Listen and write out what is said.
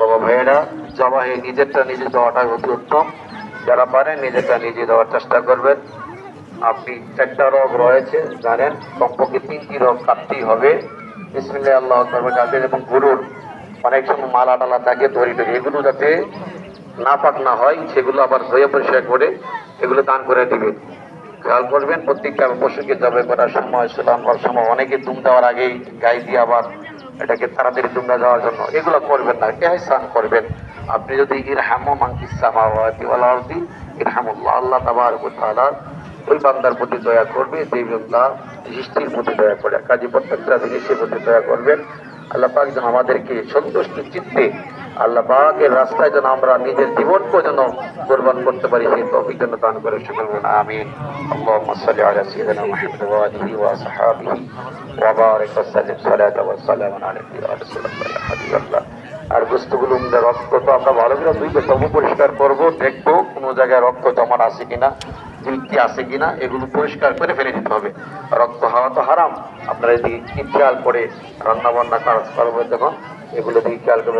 বাবা ভাইয়েরা, জবাহে নিজেরটা নিজে দেওয়াটা অতি উত্তম। যারা পারেন, নিজেরটা নিজে দেওয়ার চেষ্টা করবেন। আপনি চারটা রোগ রয়েছে, জানেন, কমপক্ষে তিনটি রোগ কাটতেই হবে। বিসমিল্লাহ, আল্লাহ কাটবেন এবং গরুর অনেক সময় মালা টালা থাকে তৈরি তৈরি এগুলো যাতে না পাক না হয়, সেগুলো আবার ধুয়ে পরিষ্কার করে এগুলো দান করে দিবেন। খেয়াল করবেন, প্রত্যেকটা পশুকে জবে করার সময়, সেলাম করার সময়, অনেকে দুম দেওয়ার আগেই গাই দিয়ে আবার এটাকে তাড়াতাড়ি দুমড়া যাওয়ার জন্য। এগুলো করবেন না, এহসান করবেন। আপনি যদি ইরহামু মানকিস সামাওয়াতি ওয়াল আরদি, ইরহামুল্লাহ, আল্লাহ তাবারক ওয়া ওই বান্দার প্রতি দয়া করবে যে বান্দা সৃষ্টির প্রতি দয়া করে, কাজী প্রত্যেকটা জিনিসের প্রতি দয়া করবেন। আল্লাহ পাক যেন আমাদেরকে সন্তুষ্ট চিত্তে আল্লাহ পাকের রাস্তায় যেন আমরা নিজের জীবনকে যেন কোরবান করতে পারি, সেই তৌফিক যেন দান করে আর বস্তুগুলো রক্ত তো আমরা ভালো করে দুইটা তবু পরিষ্কার করব, দেখব কোনো জায়গায় রক্ত জমা আছে কিনা। বৃত্তি আছে কিনা এগুলো পরিষ্কার করে ফেলে দিতে হবে। রক্ত হাওয়া তো হারাম। আপনারা এদিকে কি খেয়াল করে রান্না বান্না কাজ করবে তখন এগুলো দিকে খেয়াল করবে